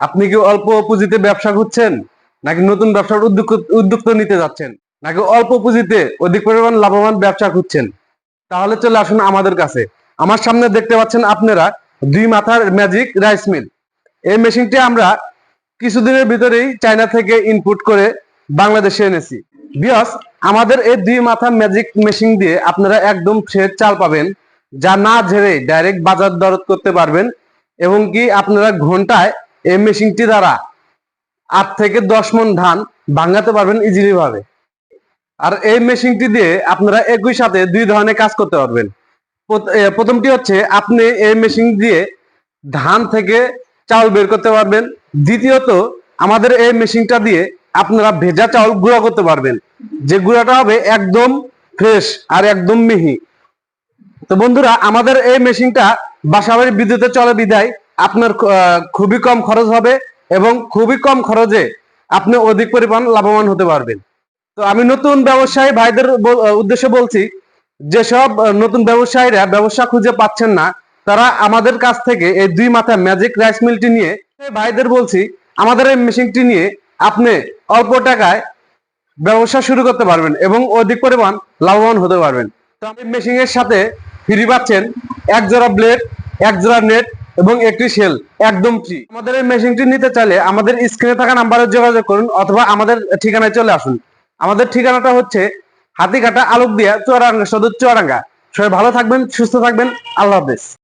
আপনি কি অল্প পুঁজিতে ব্যবসা খুঁজছেন? নাকি নতুন ব্যবসার উদ্যোগ উদ্যোক্তা নিতে যাচ্ছেন? নাকি অল্প পুঁজিতে অধিক পরিমাণ লাভবান ব্যবসা খুঁজছেন? তাহলে চলে আসুন আমাদের কাছে। আমার সামনে দেখতে পাচ্ছেন আপনারা দুই মাথার ম্যাজিক রাইস মিল। এই মেশিনটি আমরা কিছুদিনের ভিতরেই চায়না থেকে ইনপুট করে বাংলাদেশে এনেছি। বিয়স, আমাদের এই দুই মাথা ম্যাজিক মেশিন দিয়ে আপনারা একদম ফ্রেশ চাল পাবেন, যা না ঝেড়ে ডাইরেক্ট বাজার দরদ করতে পারবেন এবং কি আপনারা ঘন্টায় এই মেশিনটি দ্বারা আট থেকে দশ মন ধান ভাঙাতে পারবেন ইজিলি ভাবে। আর এই মেশিনটি দিয়ে আপনারা একই সাথে দুই ধরনের কাজ করতে পারবেন। প্রথমটি হচ্ছে আপনি এই মেশিন দিয়ে ধান থেকে চাউল বের করতে পারবেন। দ্বিতীয়ত, আমাদের এই মেশিনটা দিয়ে আপনারা ভেজা চাউল গুঁড়া করতে পারবেন। যে গুঁড়াটা হবে একদম ফ্রেশ আর একদম মিহি। তো বন্ধুরা, আমাদের এই মেশিনটা বাসাবাড়ির বিদ্যুতে চলে বিদায়। আপনার খুবই কম খরচ হবে এবং খুবই কম খরচে আপনি অধিক পরিমাণ লাভবান হতে পারবেন। তো আমি নতুন ব্যবসায়ী ভাইদের উদ্দেশ্যে বলছি যেসব নতুন ব্যবসায়ীরা ব্যবসা খুঁজে পাচ্ছেন না, তারা আমাদের কাছ থেকে এই দুই মাথা ম্যাজিক রাইস মিলটি নিয়ে, ভাইদের বলছি, আমাদের এই মেশিনটি নিয়ে আপনি অল্প টাকায় ব্যবসা শুরু করতে পারবেন এবং অধিক পরিমাণ লাভবান হতে পারবেন। তো আমি মেশিন এর সাথে ফ্রি পাচ্ছেন, এক জোড়া ব্লেড এক জোড়া নেট এবং একটি সেল একদম ফ্রি আমাদের এই মেশিনটি নিতে চাইলে আমাদের স্ক্রিনে থাকা নাম্বারে যোগাযোগ করুন অথবা আমাদের ঠিকানায় চলে আসুন। আমাদের ঠিকানাটা হচ্ছে হাতিঘাটা আলোক দিয়া সদর চুয়াডাঙ্গা। সবাই ভালো থাকবেন, সুস্থ থাকবেন। আল্লাহ হাফেজ।